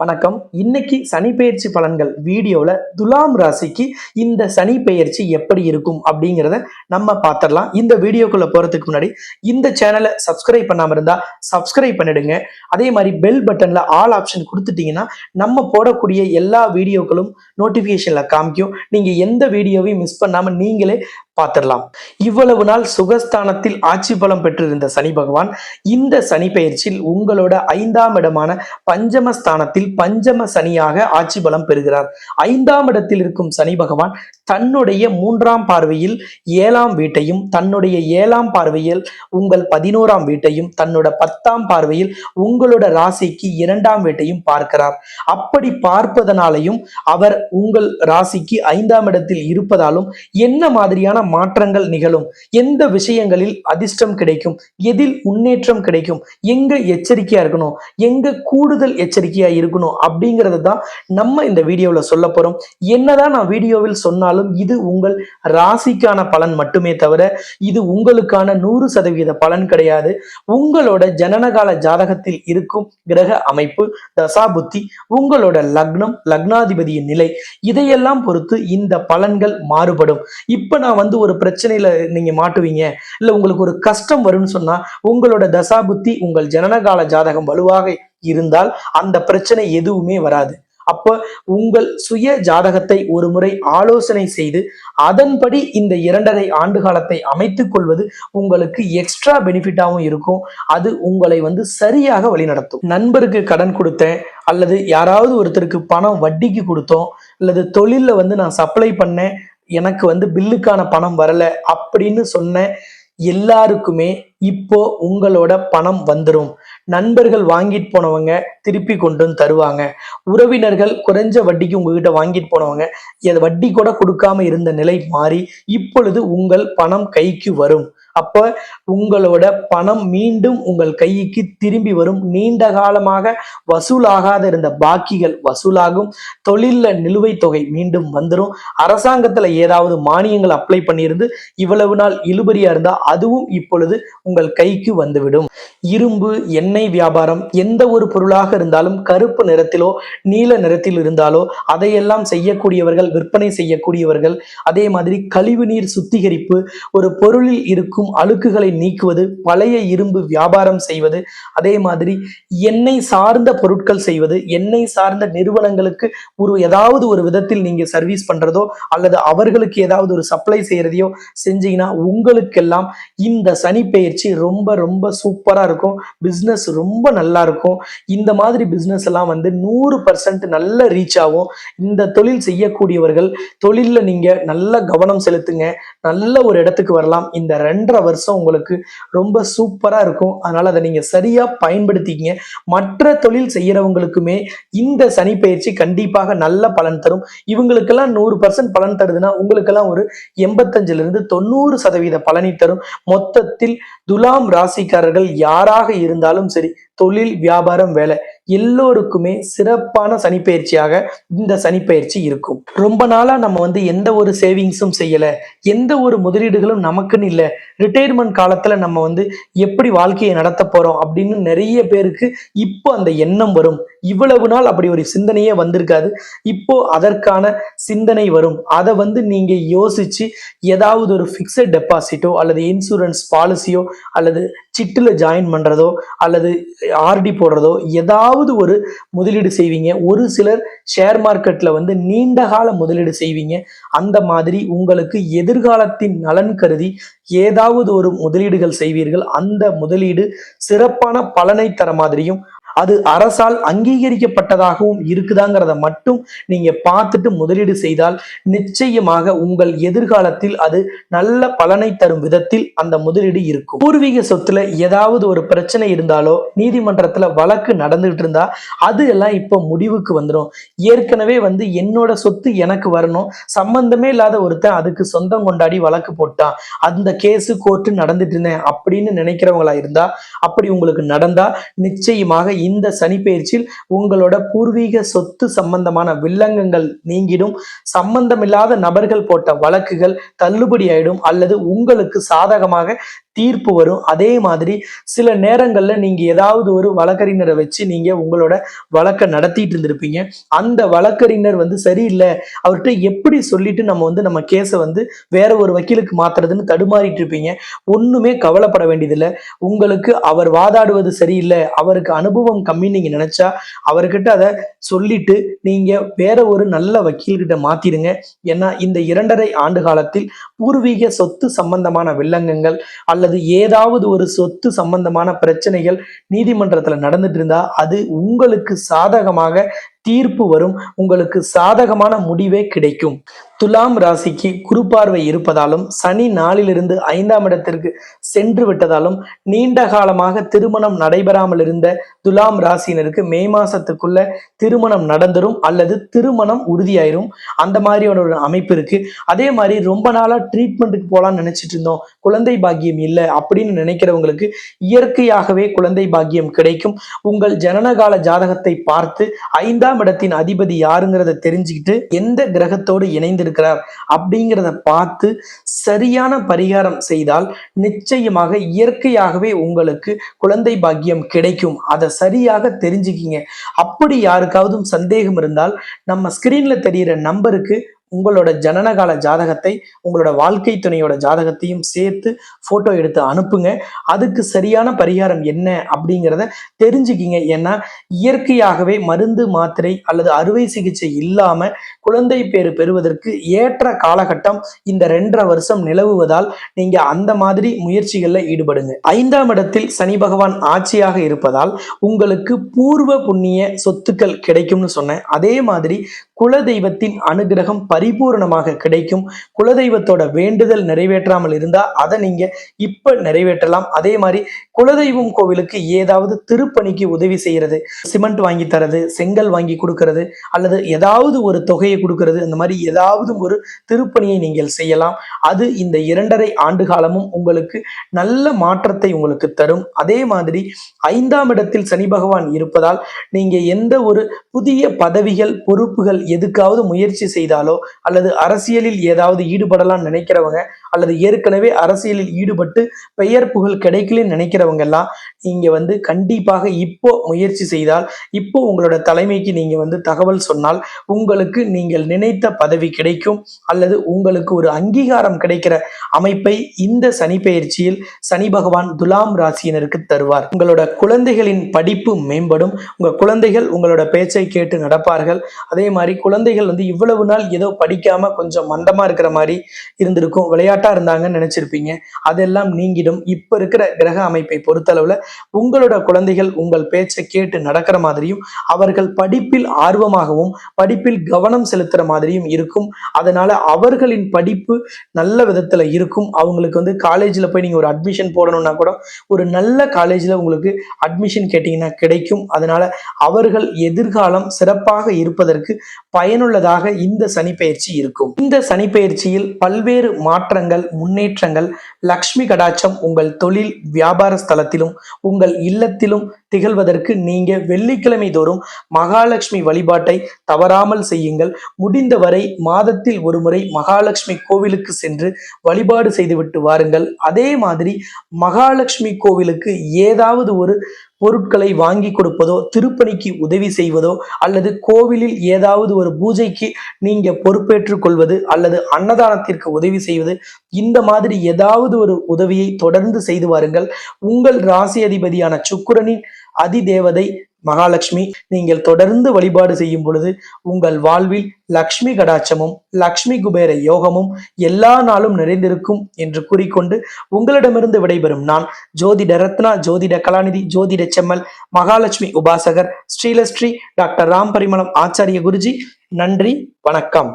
வணக்கம். இன்னைக்கு சனி பெயர்ச்சி பலன்கள் வீடியோவில் துலாம் ராசிக்கு இந்த சனி பெயர்ச்சி எப்படி இருக்கும் அப்படிங்கிறத நம்ம பார்த்துடலாம் இந்த வீடியோக்குள்ள போறதுக்கு முன்னாடி இந்த சேனலை சப்ஸ்கிரைப் பண்ணாமல் இருந்தால் சப்ஸ்கிரைப் பண்ணிடுங்க. அதே மாதிரி பெல் பட்டன்ல ஆல் ஆப்ஷன் கொடுத்துட்டீங்கன்னா நம்ம போடக்கூடிய எல்லா வீடியோக்களும் நோட்டிஃபிகேஷன்ல காமிக்கும். நீங்கள் எந்த வீடியோவையும் மிஸ் பண்ணாமல் நீங்களே பார்த்துடலாம். இவ்வளவு நாள் சுகஸ்தானத்தில் ஆட்சி பலம் பெற்றிருந்த சனி பகவான் இந்த சனி பெயர்ச்சியில் உங்களோட ஐந்தாம் இடமான பஞ்சம ஸ்தானத்தில் பஞ்சம சனியாக ஆட்சி பலம் பெறுகிறார். ஐந்தாம் இடத்தில் இருக்கும் சனி பகவான் தன்னுடைய மூன்றாம் பார்வையில் ஏழாம் வீட்டையும் தன்னுடைய ஏழாம் பார்வையில் உங்கள் பதினோராம் வீட்டையும் தன்னோட பத்தாம் பார்வையில் உங்களோட ராசிக்கு இரண்டாம் வீட்டையும் பார்க்கிறார். அப்படி பார்ப்பதனாலையும் அவர் உங்கள் ராசிக்கு ஐந்தாம் இடத்தில் இருப்பதாலும் என்ன மாதிரியான மாற்றங்கள் நிகழும். எந்த விஷயங்களில் அதிர்ஷ்டம் கிடைக்கும்? எதில் முன்னேற்றம் கிடைக்கும்? எங்க எச்சரிக்கையா இருக்கணும்? எங்க கூடுதல் எச்சரிக்கையா இருக்கணும்? அப்படிங்கறது தான் நம்ம இந்த வீடியோல சொல்ல போறோம். என்னதான் நான் வீடியோவில் சொன்னாலும் இது உங்கள் ராசிக்கான பலன் மட்டுமே தவிர இது உங்களுக்கான நூறு சதவீத பலன் கிடையாது. உங்களோட ஜனனகால ஜாதகத்தில் இருக்கும் கிரக அமைப்பு தசாபுத்தி உங்களோட லக்னம் லக்னாதிபதியின் நிலை இதையெல்லாம் பொறுத்து இந்த பலன்கள் மாறுபடும். இப்ப நான் வந்து ஒரு பிரச்சனையில நீங்க மாட்டுவீங்க. இல்ல உங்களுக்கு ஒரு கஷ்டம் வரும்னு சொன்னா உங்களோட தசாபுத்தி உங்கள் ஜனனகால ஜாதகம் வலுவாக இருந்தால் அந்த பிரச்சனை எதுவுமே வராது. அப்ப உங்கள் சுய ஜாதகத்தை ஒரு முறை ஆலோசனை செய்து அதன்படி இந்த இரண்டரை ஆண்டு காலத்தை அமைத்துக் கொள்வது உங்களுக்கு எக்ஸ்ட்ரா பெனிஃபிட்டாகவும் இருக்கும். அது உங்களை வந்து சரியாக வழிநடத்தும். நண்பருக்கு கடன் கொடுத்தேன் அல்லது யாராவது ஒருத்தருக்கு பணம் வட்டிக்கு கொடுத்தோம் அல்லது தொழிலில் வந்து நான் சப்ளை பண்ணேன் எனக்கு வந்து பில்லுக்கான பணம் வரல அப்படின்னு சொன்ன எல்லாருக்குமே இப்போ உங்களோட பணம் வந்துடும் நண்பர்கள் வாங்கிட்டு போனவங்க திருப்பி கொண்டு வந்து தருவாங்க. உறவினர்கள் குறைஞ்ச வட்டிக்கு உங்ககிட்ட வாங்கிட்டு போனவங்க அது வட்டி கூட கொடுக்காம இருந்த நிலை மாறி இப்பொழுது உங்கள் பணம் கைக்கு வரும். அப்ப உங்களோட பணம் மீண்டும் உங்கள் கைக்கு திரும்பி வரும். நீண்ட காலமாக வசூலாகாத இருந்த பாக்கிகள் வசூலாகும். தொழில்ல நிலுவைத் தொகை மீண்டும் வந்துடும் அரசாங்கத்துல ஏதாவது மானியங்கள் அப்ளை பண்ணியிருந்து இவ்வளவு நாள் இழுபறியா இருந்தா அதுவும் இப்பொழுது உங்கள் கைக்கு வந்துவிடும். இரும்பு எண்ணெய் வியாபாரம் எந்த ஒரு பொருளாக இருந்தாலும் கருப்பு நிறத்திலோ நீல நிறத்தில் இருந்தாலோ அதையெல்லாம் செய்யக்கூடியவர்கள் விற்பனை செய்யக்கூடியவர்கள். அதே மாதிரி கழிவுநீர் சுத்திகரிப்பு ஒரு பொருளில் இருக்கும் அழுக்குகளை நீக்குவது பழைய இரும்பு வியாபாரம் செய்வது அதே மாதிரி எண்ணெய் சார்ந்த பொருட்கள் செய்வது எண்ணெய் சார்ந்த நிறுவனங்களுக்கு ஒரு ஏதாவது ஒரு விதத்தில் நீங்க சர்வீஸ் பண்றதோ அல்லது அவர்களுக்கு ஏதாவது ஒரு சப்ளை செய்யறதையோ செஞ்சீங்கன்னா உங்களுக்கெல்லாம் இந்த சனி பெயர்ச்சி ரொம்ப ரொம்ப சூப்பரா இருக்கும். பிஸ்னஸ் ரொம்ப நல்லா இருக்கும். இந்த மாதிரி பிஸ்னஸ் எல்லாம் வந்து நூறு பர்சன்ட் நல்ல ரீச் ஆகும். இந்த தொழில் செய்யக்கூடியவர்கள் தொழில நீங்க நல்ல கவனம் செலுத்துங்க. நல்ல ஒரு இடத்துக்கு வரலாம். இந்த ரெண்டரை வருஷம் உங்களுக்கு ரொம்ப சூப்பரா இருக்கும். அதனால அதை நீங்க சரியா பயன்படுத்திக்கிங்க. மற்ற தொழில் செய்யறவங்களுக்குமே இந்த சனி பயிற்சி கண்டிப்பாக நல்ல பலன் தரும். இவங்களுக்கெல்லாம் நூறு பர்சன்ட் பலன் தருதுன்னா உங்களுக்கெல்லாம் ஒரு எண்பத்தஞ்சிலிருந்து தொண்ணூறு சதவீத பலனை தரும். மொத்தத்தில் துலாம் ராசிக்காரர்கள் யாராக இருந்தாலும் சரி தொழில் வியாபாரம் வேலை எல்லோருக்குமே சிறப்பான சனிப்பயிற்சியாக இந்த சனிப்பயிற்சி இருக்கும். ரொம்ப நாளாக நம்ம வந்து எந்த ஒரு சேவிங்ஸும் செய்யலை எந்த ஒரு முதலீடுகளும் நமக்குன்னு இல்லை. ரிட்டையர்மெண்ட் காலத்தில் நம்ம வந்து எப்படி வாழ்க்கையை நடத்த போகிறோம் அப்படின்னு நிறைய பேருக்கு இப்போ அந்த எண்ணம் வரும். இவ்வளவு நாள் அப்படி ஒரு சிந்தனையே வந்திருக்காது. இப்போ அதற்கான சிந்தனை வரும். அதை வந்து நீங்கள் யோசிச்சு ஏதாவது ஒரு ஃபிக்ஸட் டெபாசிட்டோ அல்லது இன்சூரன்ஸ் பாலிசியோ அல்லது சிட்டில் ஜாயின் பண்ணுறதோ அல்லது ஆர்டி போடுறதோ ஏதாவது ஒரு முதலீடு செய்வீங்க. ஒரு சிலர் ஷேர் மார்க்கெட்டில் வந்து நீண்ட கால முதலீடு செய்வீங்க. அந்த மாதிரி உங்களுக்கு எதிர்காலத்தின் நலன் கருதி ஏதாவது ஒரு முதலீடுகள் செய்வீர்கள். அந்த முதலீடு சிறப்பான பலனை தர மாதிரியும் அது அரசால் அங்கீகரிக்கப்பட்டதாகவும் இருக்குதாங்கிறத மட்டும் நீங்க பார்த்துட்டு முதலீடு செய்தால் நிச்சயமாக உங்கள் எதிர்காலத்தில் அது நல்ல பலனை தரும் விதத்தில் அந்த முதலீடு இருக்கும். பூர்வீக சொத்துல ஏதாவது ஒரு பிரச்சனை இருந்தாலோ நீதிமன்றத்துல வழக்கு நடந்துகிட்டு இருந்தா அது எல்லாம் இப்போ முடிவுக்கு வந்துடும் ஏற்கனவே வந்து என்னோட சொத்து எனக்கு வரணும். சம்பந்தமே இல்லாத ஒருத்தன் அதுக்கு சொந்தம் கொண்டாடி வழக்கு போட்டான். அந்த கேஸு கோர்ட்டு நடந்துட்டு இருந்தேன் அப்படின்னு நினைக்கிறவங்களா இருந்தா அப்படி உங்களுக்கு நடந்தா நிச்சயமாக இந்த சனி பயிற்சியில் உங்களோட பூர்வீக சொத்து சம்பந்தமான வில்லங்கங்கள் நீங்கிடும். சம்பந்தமில்லாத நபர்கள் போட்ட வழக்குகள் தள்ளுபடி ஆயிடும் அல்லது உங்களுக்கு சாதகமாக தீர்ப்பு வரும். அதே மாதிரி சில நேரங்களில் நீங்கள் ஏதாவது ஒரு வழக்கறிஞரை வச்சு நீங்கள் உங்களோட வழக்கை நடத்திட்டு இருந்திருப்பீங்க. அந்த வழக்கறிஞர் வந்து சரியில்லை. அவர்கிட்ட எப்படி சொல்லிட்டு நம்ம வந்து நம்ம கேஸை வந்து வேற ஒரு வக்கீலுக்கு மாத்துறதுன்னு தடுமாறிட்டு இருப்பீங்க. ஒன்றுமே கவலைப்பட வேண்டியதில்லை. உங்களுக்கு அவர் வாதாடுவது சரியில்லை. அவருக்கு அனுபவம் கம்மி நீங்க நினைச்சா அவர்கிட்ட அதை சொல்லிட்டு நீங்க வேற ஒரு நல்ல வக்கீல்கிட்ட மாத்திடுங்க. ஏன்னா இந்த இரண்டரை ஆண்டு காலத்தில் பூர்வீக சொத்து சம்பந்தமான வில்லங்கங்கள் அல்லது ஏதாவது ஒரு சொத்து சம்பந்தமான பிரச்சனைகள் நீதிமன்றத்துல நடந்துட்டு இருந்தா அது உங்களுக்கு சாதகமாக தீர்ப்பு வரும். உங்களுக்கு சாதகமான முடிவே கிடைக்கும். துலாம் ராசிக்கு குரு பார்வை இருப்பதாலும் சனி நாளிலிருந்து ஐந்தாம் இடத்திற்கு சென்று விட்டதாலும் நீண்ட காலமாக திருமணம் நடைபெறாமல் இருந்த துலாம் ராசியினருக்கு மே மாசத்துக்குள்ள திருமணம் நடந்துரும் அல்லது திருமணம் உறுதியாயிரும். அந்த மாதிரியான ஒரு அமைப்பு இருக்கு. அதே மாதிரி ரொம்ப நாளா ட்ரீட்மெண்ட்டுக்கு போலாம்னு நினைச்சிட்டு இருந்தோம். குழந்தை பாக்கியம் இல்லை அப்படின்னு நினைக்கிறவங்களுக்கு இயற்கையாகவே குழந்தை பாக்கியம் கிடைக்கும். உங்கள் ஜனனகால ஜாதகத்தை பார்த்து ஐந்தாம் இடத்தின் அதிபதி யாருங்கிறத தெரிஞ்சுக்கிட்டு எந்த கிரகத்தோடு இணைந்திருக்கிறார் அப்படிங்கிறத பார்த்து சரியான பரிகாரம் செய்தால் நிச்சயமாக இயற்கையாகவே உங்களுக்கு குழந்தை பாக்கியம் கிடைக்கும். அதை சரியாக தெரிஞ்சுக்கிங்க. அப்படி யாருக்காவது சந்தேகம் இருந்தால் நம்ம ஸ்கிரீன்ல தெரியிற நம்பருக்கு உங்களோட ஜனனகால ஜாதகத்தை உங்களோட வாழ்க்கை துணையோட ஜாதகத்தையும் சேர்த்து ஃபோட்டோ எடுத்து அனுப்புங்க. அதுக்கு சரியான பரிகாரம் என்ன அப்படிங்கிறத தெரிஞ்சுக்கிங்க. ஏன்னா இயற்கையாகவே மருந்து மாத்திரை அல்லது அறுவை சிகிச்சை இல்லாமல் குழந்தை பேர் பெறுவதற்கு ஏற்ற காலகட்டம் இந்த ரெண்டரை வருஷம் நிலவுவதால் நீங்கள் அந்த மாதிரி முயற்சிகளில் ஈடுபடுங்க. ஐந்தாம் இடத்தில் சனி பகவான் ஆட்சியாக இருப்பதால் உங்களுக்கு பூர்வ புண்ணிய சொத்துக்கள் கிடைக்கும்னு சொன்னேன். அதே மாதிரி குலதெய்வத்தின் அனுகிரகம் பரிபூர்ணமாக கிடைக்கும். குலதெய்வத்தோட வேண்டுதல் நிறைவேற்றாமல் இருந்தா அதை நீங்க இப்ப நிறைவேற்றலாம். அதே மாதிரி குலதெய்வம் கோவிலுக்கு ஏதாவது திருப்பணிக்கு உதவி செய்யறது சிமெண்ட் வாங்கி தரது செங்கல் வாங்கி கொடுக்கறது அல்லது ஏதாவது ஒரு தொகையை கொடுக்கறது அந்த மாதிரி ஏதாவது ஒரு திருப்பணியை நீங்கள் செய்யலாம். அது இந்த இரண்டரை ஆண்டு காலமும் உங்களுக்கு நல்ல மாற்றத்தை உங்களுக்கு தரும். அதே மாதிரி ஐந்தாம் இடத்தில் சனி பகவான் இருப்பதால் நீங்க எந்த ஒரு புதிய பதவிகள் பொறுப்புகள் எதுக்காவது முயற்சி செய்தாலோ அல்லது அரசியலில் ஏதாவது ஈடுபடலாம் நினைக்கிறவங்க அல்லது ஏற்கனவே அரசியலில் ஈடுபட்டு பெயர் புகழ் கிடைக்கலன்னு நினைக்கிறவங்க எல்லாம் நீங்க வந்து கண்டிப்பாக இப்போ முயற்சி செய்தால் இப்போ உங்களோட தலைமைக்கு நீங்க வந்து தகவல் சொன்னால் உங்களுக்கு நீங்கள் நினைத்த பதவி கிடைக்கும் அல்லது உங்களுக்கு ஒரு அங்கீகாரம் கிடைக்கிற அமைப்பை இந்த சனி பெயர்ச்சியில் சனி பகவான் துலாம் ராசியினருக்கு தருவார். உங்களோட குழந்தைகளின் படிப்பு மேம்படும். உங்க குழந்தைகள் உங்களோட பேச்சை கேட்டு நடப்பார்கள். அதே மாதிரி குழந்தைகள் வந்து இவ்வளவு நாள் ஏதோ படிக்காம கொஞ்சம் மந்தமா இருக்கிற மாதிரி இருந்திருக்கும். விளையாட்டா இருந்தாங்கன்னு நினைச்சிருப்பீங்க. அதெல்லாம் நீங்கிடும். இப்ப இருக்கிற கிரக அமைப்பை பொறுத்தளவுல உங்களோட குழந்தைகள் உங்கள் பேச்சை கேட்டு நடக்கிற மாதிரியும் அவர்கள் படிப்பில் ஆர்வமாகவும் படிப்பில் கவனம் செலுத்துற மாதிரியும் இருக்கும். அதனால அவர்களின் படிப்பு நல்ல விதத்துல இருக்கும். அவங்களுக்கு வந்து காலேஜ்ல போய் நீங்க ஒரு அட்மிஷன் போடணும்னா கூட ஒரு நல்ல காலேஜ்ல உங்களுக்கு அட்மிஷன் கேட்டீங்கன்னா கிடைக்கும். அதனால அவர்கள் எதிர்காலம் சிறப்பாக இருப்பதற்கு பயனுள்ளதாக இந்த சனிப்பை பயிற்சி இருக்கும். இந்த சனி பயிற்சியில் பல்வேறு மாற்றங்கள் முன்னேற்றங்கள் லக்ஷ்மி கடாட்சம் உங்கள் தொழில் வியாபார ஸ்தலத்திலும் உங்கள் இல்லத்திலும் திகழ்வதற்கு நீங்க வெள்ளிக்கிழமை தோறும் மகாலட்சுமி வழிபாட்டை தவறாமல் செய்யுங்கள். முடிந்தவரை மாதத்தில் ஒரு முறை மகாலட்சுமி கோவிலுக்கு சென்று வழிபாடு செய்துவிட்டு வாருங்கள். அதே மாதிரி மகாலட்சுமி கோவிலுக்கு ஏதாவது ஒரு பொருட்களை வாங்கி கொடுப்பதோ திருப்பணிக்கு உதவி செய்வதோ அல்லது கோவிலில் ஏதாவது ஒரு பூஜைக்கு நீங்க பொறுப்பேற்றுக் கொள்வது அல்லது அன்னதானத்திற்கு உதவி செய்வது இந்த மாதிரி ஏதாவது ஒரு உதவியை தொடர்ந்து செய்து வாருங்கள். உங்கள் ராசி அதிபதியான சுக்கிரனின் அதிதேவதை மகாலட்சுமி நீங்கள் தொடர்ந்து வழிபாடு செய்யும் பொழுது உங்கள் வாழ்வில் லக்ஷ்மி கடாட்சமும் லக்ஷ்மி குபேர யோகமும் எல்லா நாளும் நிறைந்திருக்கும் என்று கூறிக்கொண்டு உங்களிடமிருந்து விடைபெறும் நான் ஜோதிட ரத்னா ஜோதிட கலாநிதி ஜோதிட செம்மல் மகாலட்சுமி உபாசகர் ஸ்ரீலஸ்ரீ டாக்டர் ராம் பரிமளம் ஆச்சாரிய குருஜி. நன்றி வணக்கம்.